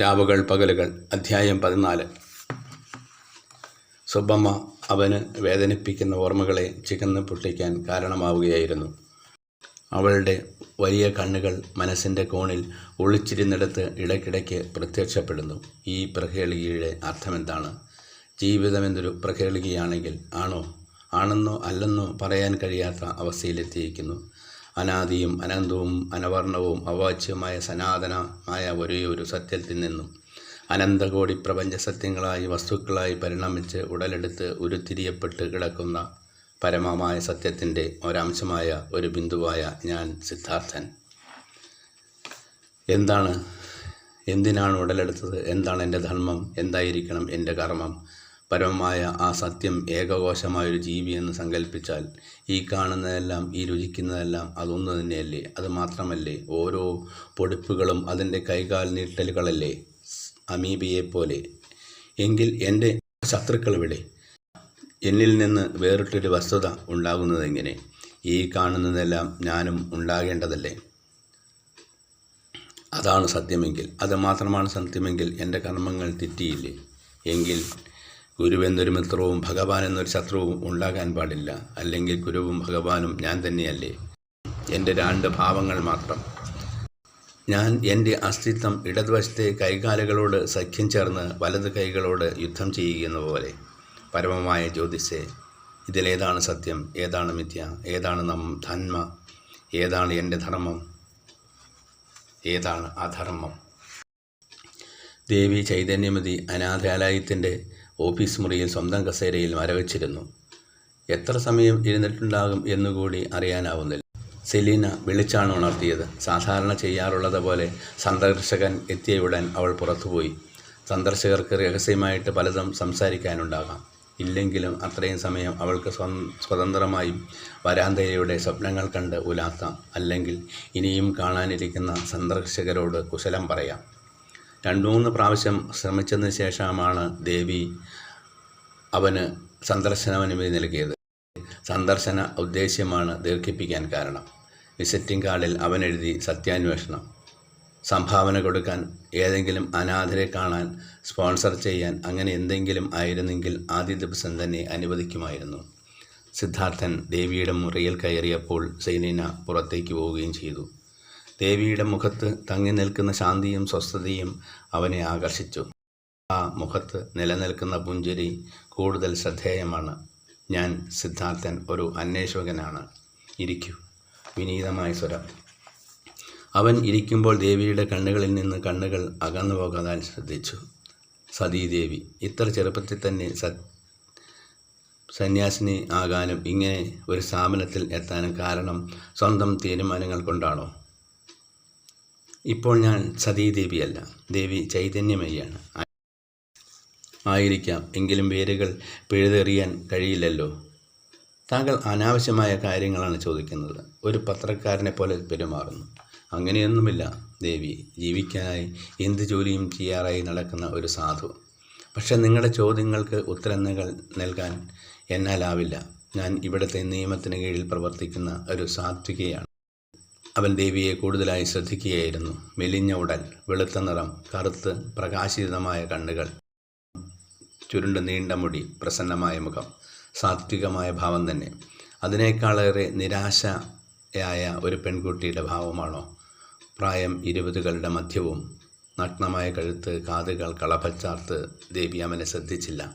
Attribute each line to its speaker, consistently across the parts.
Speaker 1: രാവുകൾ പകലുകൾ. അധ്യായം പതിനാല്. സുബമ്മ അവന് വേദനിപ്പിക്കുന്ന ഓർമ്മകളെ ചികന്ന് പൊട്ടിക്കാൻ കാരണമാവുകയായിരുന്നു. അവളുടെ വലിയ കണ്ണുകൾ മനസ്സിന്റെ കോണിൽ ഒളിച്ചിരുന്നിടത്ത് ഇടയ്ക്കിടയ്ക്ക് പ്രത്യക്ഷപ്പെടുന്നു. ഈ പ്രഹേളികയുടെ അർത്ഥമെന്താണ്? ജീവിതമെന്നൊരു പ്രഹേളികയാണെങ്കിൽ ആണോ? ആണെന്നോ അല്ലെന്നോ പറയാൻ കഴിയാത്ത അവസ്ഥയിലെത്തിയിരിക്കുന്നു. അനാദിയും അനന്തവും അനവർണവും അവാച്യമായ സനാതനമായ ഒരേ ഒരു സത്യത്തിൽ നിന്നും അനന്തകോടി പ്രപഞ്ച സത്യങ്ങളായി വസ്തുക്കളായി പരിണമിച്ച് ഉടലെടുത്ത് ഉരുത്തിരിയപ്പെട്ട് കിടക്കുന്ന പരമമായ സത്യത്തിന്റെ ഒരംശമായ ഒരു ബിന്ദുവായ ഞാൻ സിദ്ധാർത്ഥൻ. എന്താണ്? എന്തിനാണ് ഉടലെടുത്തത്? എന്താണ് എന്റെ ധർമ്മം? എന്തായിരിക്കണം എന്റെ കർമ്മം? പരമമായ ആ സത്യം ഏകകോശമായൊരു ജീവി എന്ന് സങ്കല്പിച്ചാൽ ഈ കാണുന്നതെല്ലാം ഈ രുചിക്കുന്നതെല്ലാം അതൊന്നു തന്നെയല്ലേ? അത് മാത്രമല്ലേ? ഓരോ പൊടിപ്പുകളും അതിന്റെ കൈകാൽ നീട്ടലുകളല്ലേ? അമീബിയെ പോലെ. എങ്കിൽ എന്റെ ശത്രുക്കളിവിടെ? എന്നിൽ നിന്ന് വേറിട്ടൊരു വസ്തുത ഉണ്ടാകുന്നതെങ്ങനെ? ഈ കാണുന്നതെല്ലാം ഞാനും ഉണ്ടാകേണ്ടതല്ലേ? അതാണ് സത്യമെങ്കിൽ. അത് മാത്രമാണ് സത്യമെങ്കിൽ എന്റെ കർമ്മങ്ങൾ തെറ്റിയില്ലേ? എങ്കിൽ ഗുരുവെന്നൊരു മിത്രവും ഭഗവാൻ എന്നൊരു ശത്രുവും ഉണ്ടാകാൻ പാടില്ല. അല്ലെങ്കിൽ ഗുരുവും ഭഗവാനും ഞാൻ തന്നെയല്ലേ? എന്റെ രണ്ട് ഭാവങ്ങൾ മാത്രം. ഞാൻ എന്റെ അസ്തിത്വം ഇടതുവശത്തെ കൈകാലുകളോട് സഖ്യം ചേർന്ന് വലത് കൈകളോട് യുദ്ധം ചെയ്യുന്ന പോലെ. പരമമായ ജ്യോതിഷെ ഇതിലേതാണ് സത്യം ഏതാണ് മിഥ്യ ഏതാണ് നം ധന്മ ഏതാണ് എന്റെ ധർമ്മം ഏതാണ് അധർമ്മം. ദേവി ചൈതന്യമതി അനാഥാലയത്തിന്റെ ഓഫീസ് മുറിയിൽ സ്വന്തം കസേരയിൽ മരവച്ചിരുന്നു. എത്ര സമയം ഇരുന്നിട്ടുണ്ടാകും എന്നുകൂടി അറിയാനാവുന്നില്ല. സെലീന വിളിച്ചാണ് ഉണർത്തിയത്. സാധാരണ ചെയ്യാറുള്ളത് പോലെ സന്ദർശകൻ ഉടൻ അവൾ പുറത്തുപോയി. സന്ദർശകർക്ക് രഹസ്യമായിട്ട് പലതും സംസാരിക്കാനുണ്ടാകാം. ഇല്ലെങ്കിലും അത്രയും സമയം അവൾക്ക് സ്വ സ്വതന്ത്രമായും വരാന്തയുടെ സ്വപ്നങ്ങൾ കണ്ട് ഉലാത്താം. അല്ലെങ്കിൽ ഇനിയും കാണാനിരിക്കുന്ന സന്ദർശകരോട് കുശലം പറയാം. രണ്ടു മൂന്ന് പ്രാവശ്യം ശ്രമിച്ചതിന് ശേഷമാണ് ദേവി അവന് സന്ദർശന അനുമതി നൽകിയത്. സന്ദർശന ഉദ്ദേശ്യമാണ് ദീർഘിപ്പിക്കാൻ കാരണം. വിസിറ്റിംഗ് കാർഡിൽ അവൻ എഴുതി സത്യാന്വേഷണം. സംഭാവന കൊടുക്കാൻ ഏതെങ്കിലും അനാഥരെ കാണാൻ സ്പോൺസർ ചെയ്യാൻ അങ്ങനെ എന്തെങ്കിലും ആയിരുന്നെങ്കിൽ ആദ്യ ദിവസം തന്നെ അനുവദിക്കുമായിരുന്നു. സിദ്ധാർത്ഥൻ ദേവിയുടെ മുറിയിൽ കയറിയപ്പോൾ സൈനീന പുറത്തേക്ക് പോവുകയും ചെയ്തു. ദേവിയുടെ മുഖത്ത് തങ്ങി നിൽക്കുന്ന ശാന്തിയും സ്വസ്ഥതയും അവനെ ആകർഷിച്ചു. ആ മുഖത്ത് നിലനിൽക്കുന്ന പുഞ്ചിരി കൂടുതൽ ശ്രദ്ധേയമാണ്. ഞാൻ സിദ്ധാർത്ഥൻ ഒരു അന്വേഷകനാണ്. ഇരിക്കൂ. വിനീതമായ സ്വരം. അവൻ ഇരിക്കുമ്പോൾ ദേവിയുടെ കണ്ണുകളിൽ നിന്ന് കണ്ണുകൾ അകന്നു പോകാൻ ശ്രദ്ധിച്ചു. സതീദേവി ഇത്ര ചെറുപ്പത്തിൽ തന്നെ സ സന്യാസിനി ആകാനും ഇങ്ങനെ ഒരു സ്ഥാപനത്തിൽ എത്താനും കാരണം സ്വന്തം തീരുമാനങ്ങൾ കൊണ്ടാണോ? ഇപ്പോൾ ഞാൻ സതീദേവിയല്ല. ദേവി ചൈതന്യമയാണ് ആയിരിക്കാം. എങ്കിലും വേരുകൾ പിഴുതെറിയാൻ കഴിയില്ലല്ലോ. താങ്കൾ അനാവശ്യമായ കാര്യങ്ങളാണ് ചോദിക്കുന്നത്. ഒരു പത്രക്കാരനെ പോലെ പെരുമാറുന്നു. അങ്ങനെയൊന്നുമില്ല. ദേവി ജീവിക്കാനായി എന്ത് ജോലിയും ചെയ്യാറായി നടക്കുന്ന ഒരു സാധു. പക്ഷേ നിങ്ങളുടെ ചോദ്യങ്ങൾക്ക് ഉത്തരങ്ങൾ നൽകാൻ എന്നാലാവില്ല. ഞാൻ ഇവിടുത്തെ നിയമത്തിന് കീഴിൽ പ്രവർത്തിക്കുന്ന ഒരു സാത്വികയാണ്. അവൻ ദേവിയെ കൂടുതലായി ശ്രദ്ധിക്കുകയായിരുന്നു. മെലിഞ്ഞ ഉടൽ വെളുത്ത നിറം കറുത്ത് പ്രകാശിതമായ കണ്ണുകൾ ചുരുണ്ട നീണ്ട മുടി പ്രസന്നമായ മുഖം സാത്വികമായ ഭാവം തന്നെ. അതിനേക്കാളേറെ നിരാശയായ ഒരു പെൺകുട്ടിയുടെ ഭാവമാണോ? പ്രായം ഇരുപതുകളുടെ മധ്യവും നഗ്നമായ കഴുത്ത് കാതുകൾ കളഭച്ചാർത്ത് ദേവി അവനെ ശ്രദ്ധിച്ചില്ല.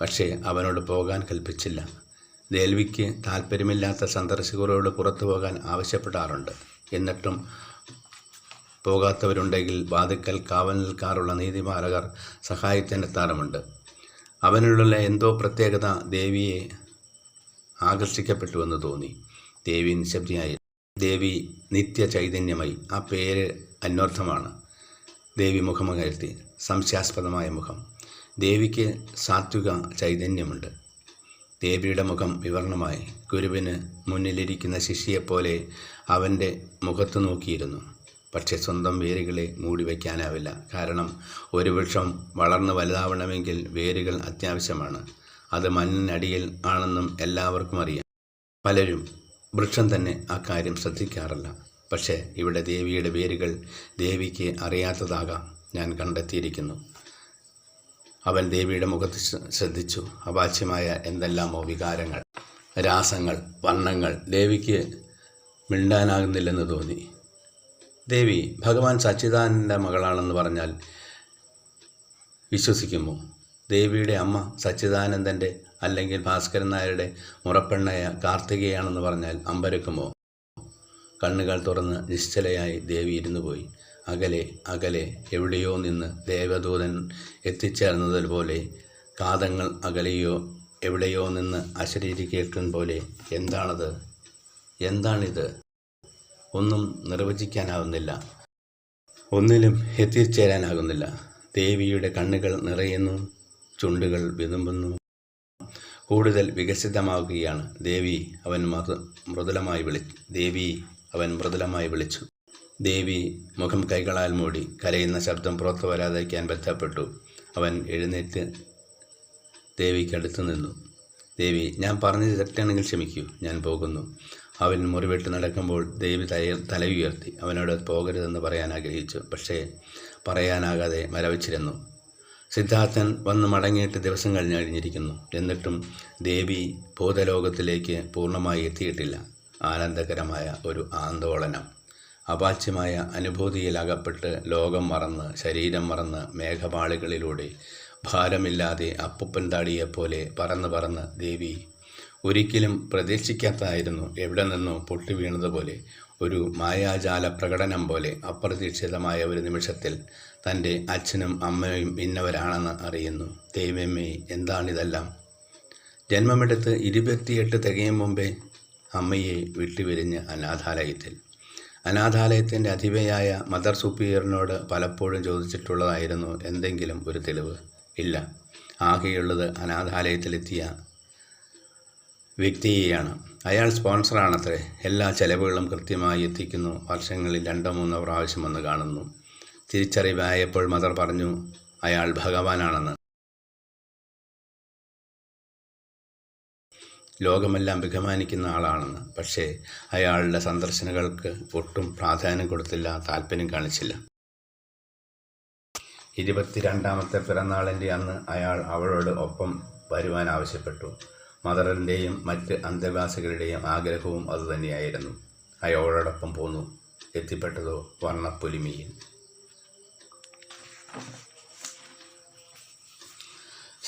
Speaker 1: പക്ഷേ അവനോട് പോകാൻ കൽപ്പിച്ചില്ല. ദേൽവിക്ക് താല്പര്യമില്ലാത്ത സന്ദർശകരോട് പുറത്തു പോകാൻ ആവശ്യപ്പെടാറുണ്ട്. എന്നിട്ടും പോകാത്തവരുണ്ടെങ്കിൽ വാതുക്കൽ കാവൽ നിൽക്കാറുള്ള നീതിപാലകർ സഹായത്തിനെത്താറുമുണ്ട് അവനുള്ള എന്തോ പ്രത്യേകത ദേവിയെ ആകർഷിക്കപ്പെട്ടുവെന്ന് തോന്നി. ദേവി നിശബ്ദയായി. ദേവി നിത്യ ചൈതന്യമായി ആ പേര് അന്വർത്ഥമാണ്. ദേവി മുഖമുയർത്തി സംശയാസ്പദമായ മുഖം. ദേവിക്ക് സാത്വിക ചൈതന്യമുണ്ട്. ദേവിയുടെ മുഖം വിവരണമായി ഗുരുവിന് മുന്നിലിരിക്കുന്ന ശിഷ്യയെപ്പോലെ അവന്റെ മുഖത്ത് നോക്കിയിരുന്നു. പക്ഷെ സ്വന്തം വേരുകളെ മൂടി വയ്ക്കാനാവില്ല കാരണം ഒരു വൃക്ഷം വളർന്ന് വലുതാവണമെങ്കിൽ വേരുകൾ അത്യാവശ്യമാണ്. അത് മണ്ണിനടിയിൽ ആണെന്നും എല്ലാവർക്കും അറിയാം. പലരും വൃക്ഷം തന്നെ ആ കാര്യം ശ്രദ്ധിക്കാറില്ല. പക്ഷേ ഇവിടെ ദേവിയുടെ വേരുകൾ ദേവിക്ക് അറിയാത്തതാകാം. ഞാൻ കണ്ടെത്തിയിരിക്കുന്നു. അവൻ ദേവിയുടെ മുഖത്ത് ശ്രദ്ധിച്ചു. അവാച്യമായ എന്തെല്ലാമോ വികാരങ്ങൾ രാസങ്ങൾ വർണങ്ങൾ ദേവിക്ക് മിണ്ടാനാകുന്നില്ലെന്ന് തോന്നി. ദേവി ഭഗവാൻ സച്ചിദാനന്ദ മകളാണെന്ന് പറഞ്ഞാൽ വിശ്വസിക്കുമോ? ദേവിയുടെ അമ്മ സച്ചിദാനന്ദന്റെ അല്ലെങ്കിൽ ഭാസ്കരൻ നായരുടെ മുറപ്പെണ്ണയ കാർത്തികയാണെന്ന് പറഞ്ഞാൽ അമ്പരക്കുമോ? കണ്ണുകൾ തുറന്ന് നിശ്ചലയായി ദേവി ഇരുന്നു പോയി അകലെ അകലെ എവിടെയോ നിന്ന് ദേവദൂതൻ എത്തിച്ചേർന്നതുപോലെ കാതങ്ങൾ അകലെയോ എവിടെയോ നിന്ന് അശരീരി കേൾക്കും പോലെ എന്താണത്? എന്താണിത്? ഒന്നും നിർവചിക്കാനാവുന്നില്ല. ഒന്നിലും എത്തിച്ചേരാനാകുന്നില്ല. ദേവിയുടെ കണ്ണുകൾ നിറയുന്നു ചുണ്ടുകൾ വിതുമ്പുന്നു. കൂടുതൽ വികസിതമാവുകയാണ്. ദേവി അവൻ മൃദു മൃദുലമായി വിളി ദേവി അവൻ മൃദുലമായി വിളിച്ചു. ദേവി മുഖം കൈകളാൽ മൂടി കരയുന്ന ശബ്ദം പുറത്തു വരാതിരിക്കാൻ ബന്ധപ്പെട്ടു. അവൻ എഴുന്നേറ്റ് ദേവിക്കടുത്ത് നിന്നു. ദേവി ഞാൻ പറഞ്ഞത് തെറ്റാണെങ്കിൽ ക്ഷമിക്കൂ ഞാൻ പോകുന്നു. അവൻ മുറിവിട്ട് നടക്കുമ്പോൾ ദേവി തയ തല ഉയർത്തി. അവനോട് പോകരുതെന്ന് പറയാൻ ആഗ്രഹിച്ചു പക്ഷേ പറയാനാകാതെ മരവിച്ചിരുന്നു. സിദ്ധാർത്ഥൻ വന്ന് മടങ്ങിയിട്ട് ദിവസം കഴിഞ്ഞ് കഴിഞ്ഞിരിക്കുന്നു. എന്നിട്ടും ദേവി ഭൂതലോകത്തിലേക്ക് പൂർണമായി എത്തിയിട്ടില്ല. ആനന്ദകരമായ ഒരു ആന്തോളനം അപാച്യമായ അനുഭൂതിയിൽ അകപ്പെട്ട് ലോകം മറന്ന് ശരീരം മറന്ന് മേഘപാളികളിലൂടെ ഭാരമില്ലാതെ അപ്പുപ്പൻ താടിയെപ്പോലെ പറന്ന് പറന്ന് ദേവി ഒരിക്കലും പ്രതീക്ഷിക്കാത്തതായിരുന്നു. എവിടെ നിന്നോ പൊട്ടി വീണതുപോലെ ഒരു മായാജാല പ്രകടനം പോലെ അപ്രതീക്ഷിതമായ ഒരു നിമിഷത്തിൽ തന്റെ അച്ഛനും അമ്മയും ഇന്നവരാണെന്ന് അറിയുന്നു. ദൈവമേ എന്താണിതെല്ലാം? ജന്മമെടുത്ത് ഇരുപത്തിയെട്ട് തികയും മുമ്പേ അമ്മയെ വിട്ടുപിരിഞ്ഞ് അനാഥാലയത്തിൽ. അനാഥാലയത്തിന്റെ അധിപയായ മദർ സുപ്പീരിയറിനോട് പലപ്പോഴും ചോദിച്ചിട്ടുള്ളതായിരുന്നു എന്തെങ്കിലും ഒരു തെളിവ്. ഇല്ല. ആകെയുള്ളത് അനാഥാലയത്തിലെത്തിയ വ്യക്തിയെയാണ്. അയാൾ സ്പോൺസറാണത്രേ. എല്ലാ ചെലവുകളും കൃത്യമായി എത്തിക്കുന്നു. വർഷങ്ങളിൽ രണ്ടോ മൂന്നോ പ്രാവശ്യം വന്ന് കാണുന്നു. തിരിച്ചറിവായപ്പോൾ മദർ പറഞ്ഞു അയാൾ ഭഗവാനാണെന്ന്. ലോകമെല്ലാം ബഹുമാനിക്കുന്ന ആളാണെന്ന്. പക്ഷേ അയാളുടെ സന്ദർശനങ്ങൾക്ക് ഒട്ടും പ്രാധാന്യം കൊടുത്തില്ല താല്പര്യം കാണിച്ചില്ല. ഇരുപത്തിരണ്ടാമത്തെ പിറന്നാളിന്റെ അന്ന് അയാൾ അവളോട് ഒപ്പം വരുവാൻ ആവശ്യപ്പെട്ടു. മദറിന്റെയും മറ്റ് അന്തേവാസികളുടെയും ആഗ്രഹവും അതുതന്നെയായിരുന്നു അയാളോടൊപ്പം പോന്നു എത്തിപ്പെട്ടതോ വർണപ്പൊലിമയിൽ.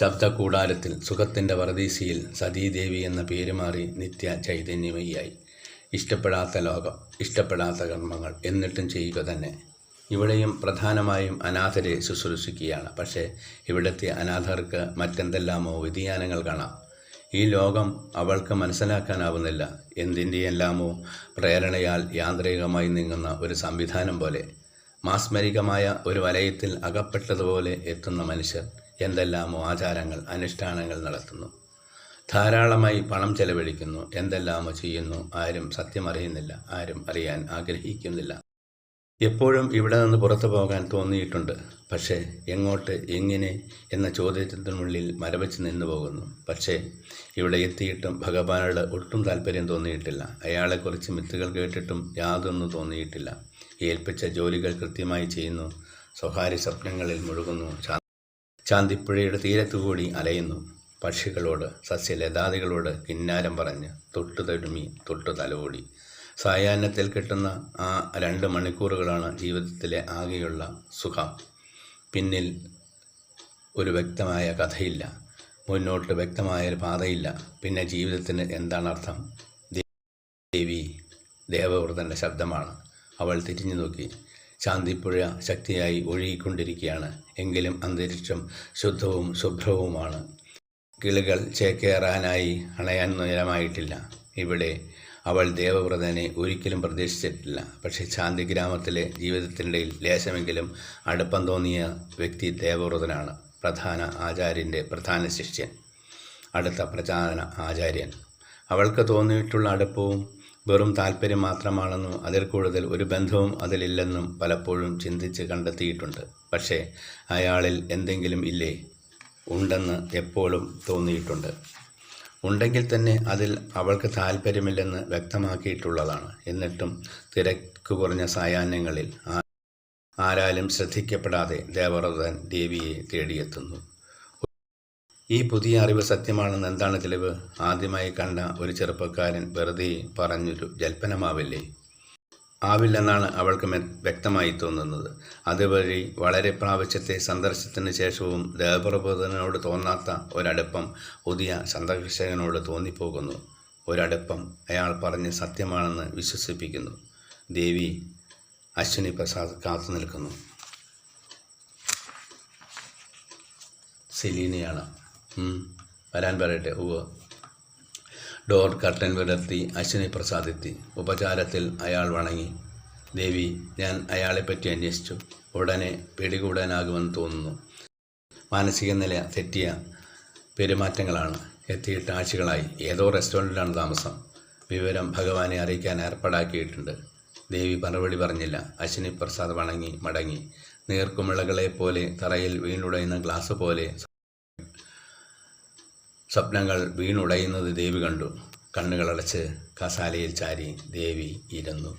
Speaker 1: ശബ്ദകൂടാരത്തിൽ സുഖത്തിന്റെ വറദീസിയിൽ സതീദേവി എന്ന പേര് മാറി നിത്യ ചൈതന്യമയിയായി. ഇഷ്ടപ്പെടാത്ത ലോകം ഇഷ്ടപ്പെടാത്ത കർമ്മങ്ങൾ എന്നിട്ടും ചെയ്യുക തന്നെ. ഇവിടെയും പ്രധാനമായും അനാഥരെ ശുശ്രൂഷിക്കുകയാണ്. പക്ഷേ ഇവിടുത്തെ അനാഥർക്ക് മറ്റെന്തെല്ലാമോ വ്യതിയാനങ്ങൾ കാണാം. ഈ ലോകം അവൾക്ക് മനസ്സിലാക്കാനാവുന്നില്ല. എന്തിന്റെയെല്ലാമോ പ്രേരണയാൽ യാന്ത്രികമായി നീങ്ങുന്ന ഒരു സംവിധാനം പോലെ. മാസ്മരികമായ ഒരു വലയത്തിൽ അകപ്പെട്ടതുപോലെ എത്തുന്ന മനുഷ്യർ എന്തെല്ലാമോ ആചാരങ്ങൾ അനുഷ്ഠാനങ്ങൾ നടത്തുന്നു. ധാരാളമായി പണം ചെലവഴിക്കുന്നു. എന്തെല്ലാമോ ചെയ്യുന്നു. ആരും സത്യമറിയുന്നില്ല ആരും അറിയാൻ ആഗ്രഹിക്കുന്നില്ല. എപ്പോഴും ഇവിടെ നിന്ന് പുറത്തു പോകാൻ തോന്നിയിട്ടുണ്ട്. പക്ഷേ എങ്ങോട്ട് എങ്ങനെ എന്ന ചോദ്യത്തിനുള്ളിൽ മരവച്ച് നിന്നു പോകുന്നു. പക്ഷേ ഇവിടെ എത്തിയിട്ടും ഭഗവാനോട് ഒട്ടും താല്പര്യം തോന്നിയിട്ടില്ല. അയാളെക്കുറിച്ച് മിത്തുകൾ കേട്ടിട്ടും യാതൊന്നും തോന്നിയിട്ടില്ല. ഏൽപ്പിച്ച ജോലികൾ കൃത്യമായി ചെയ്യുന്നു. സ്വകാര്യ സ്വപ്നങ്ങളിൽ മുഴുകുന്നു. ശാ- തീരത്തു കൂടി അലയുന്നു. പക്ഷികളോട് സസ്യലതാദികളോട് കിന്നാരം പറഞ്ഞ് തൊട്ടു തടുമി തൊട്ടു തലോടി. സായാഹ്നത്തിൽ കിട്ടുന്ന ആ രണ്ട് മണിക്കൂറുകളാണ് ജീവിതത്തിലെ ആകെയുള്ള സുഖം. പിന്നിൽ ഒരു വ്യക്തമായ കഥയില്ല. മുന്നോട്ട് വ്യക്തമായൊരു പാതയില്ല. പിന്നെ ജീവിതത്തിന് എന്താണ് അർത്ഥം? ദേവി ദേവവ്രതന്റെ ശബ്ദമാണ്. അവൾ തിരിഞ്ഞു നോക്കി ശാന്തിപ്പുഴ ശക്തിയായി ഒഴുകിക്കൊണ്ടിരിക്കുകയാണ്. എങ്കിലും അന്തരീക്ഷം ശുദ്ധവും ശുഭ്രവുമാണ്. കിളികൾ ചേക്കേറാനായി അണയാൻ നേരമായിട്ടില്ല. ഇവിടെ അവൾ ദേവവ്രതനെ ഒരിക്കലും പ്രതീക്ഷിച്ചിട്ടില്ല. പക്ഷേ ശാന്തി ഗ്രാമത്തിലെ ജീവിതത്തിനിടയിൽ ലേശമെങ്കിലും അടുപ്പം തോന്നിയ വ്യക്തി ദേവവ്രതനാണ്. പ്രധാന ആചാര്യന്റെ പ്രധാന ശിഷ്യൻ. അടുത്ത പ്രചാരണ ആചാര്യൻ. അവൾക്ക് തോന്നിയിട്ടുള്ള അടുപ്പവും വെറും താല്പര്യം മാത്രമാണെന്നും അതിൽ കൂടുതൽ ഒരു ബന്ധവും അതിലില്ലെന്നും പലപ്പോഴും ചിന്തിച്ച് കണ്ടെത്തിയിട്ടുണ്ട്. പക്ഷേ അയാളിൽ എന്തെങ്കിലും ഇല്ലേ? ഉണ്ടെന്ന് എപ്പോഴും തോന്നിയിട്ടുണ്ട്. ഉണ്ടെങ്കിൽ തന്നെ അതിൽ അവൾക്ക് താല്പര്യമില്ലെന്ന് വ്യക്തമാക്കിയിട്ടുള്ളതാണ്. എന്നിട്ടും തിരക്ക് കുറഞ്ഞ സായാഹ്നങ്ങളിൽ ആരാലും ശ്രദ്ധിക്കപ്പെടാതെ ദേവവ്രതൻ ദേവിയെ തേടിയെത്തുന്നു. ഈ പുതിയ അറിവ് സത്യമാണെന്ന് എന്താണ് തെളിവ്? ആദ്യമായി കണ്ട ഒരു ചെറുപ്പക്കാരൻ വെറുതെ പറഞ്ഞൊരു ജൽപ്പനമാവില്ലേ? ആവില്ലെന്നാണ് അവൾക്ക് വ്യക്തമായി തോന്നുന്നത്. അതുവഴി വളരെ പ്രാവശ്യത്തെ സന്ദർശത്തിന് ശേഷവും ദേവപ്രബോധനോട് തോന്നാത്ത ഒരടുപ്പം പുതിയ സന്ദർശകനോട് തോന്നിപ്പോകുന്നു. ഒരടുപ്പം അയാൾ പറഞ്ഞ് സത്യമാണെന്ന് വിശ്വസിപ്പിക്കുന്നു. ദേവി അശ്വിനി പ്രസാദ് കാത്തു നിൽക്കുന്നു. സെലീനയാണ്. വരാൻ പറയട്ടെ. ഉവ ഡോർ കർട്ടൻ വിടർത്തി അശ്വിനി പ്രസാദ് എത്തി ഉപചാരത്തിൽ അയാൾ വണങ്ങി. ദേവി ഞാൻ അയാളെപ്പറ്റി അന്വേഷിച്ചു. ഉടനെ പിടികൂടാനാകുമെന്ന് തോന്നുന്നു. മാനസിക നില തെറ്റിയ പെരുമാറ്റങ്ങളാണ്. എത്തിയിട്ട് ആഴ്ചകളായി. ഏതോ റെസ്റ്റോറന്റിലാണ് താമസം. വിവരം ഭഗവാനെ അറിയിക്കാൻ ഏർപ്പാടാക്കിയിട്ടുണ്ട്. ദേവി മറുപടി പറഞ്ഞില്ല. അശ്വിനി പ്രസാദ് വണങ്ങി മടങ്ങി. നീർക്കുമിളകളെ പോലെ തറയിൽ വീണുടയുന്ന ഗ്ലാസ് പോലെ സ്വപ്നങ്ങൾ വീണുടയുന്നത് ദേവി കണ്ടു. കണ്ണുകളടച്ച് കസാലയിൽ ചാരി ദേവി ഇരുന്നു.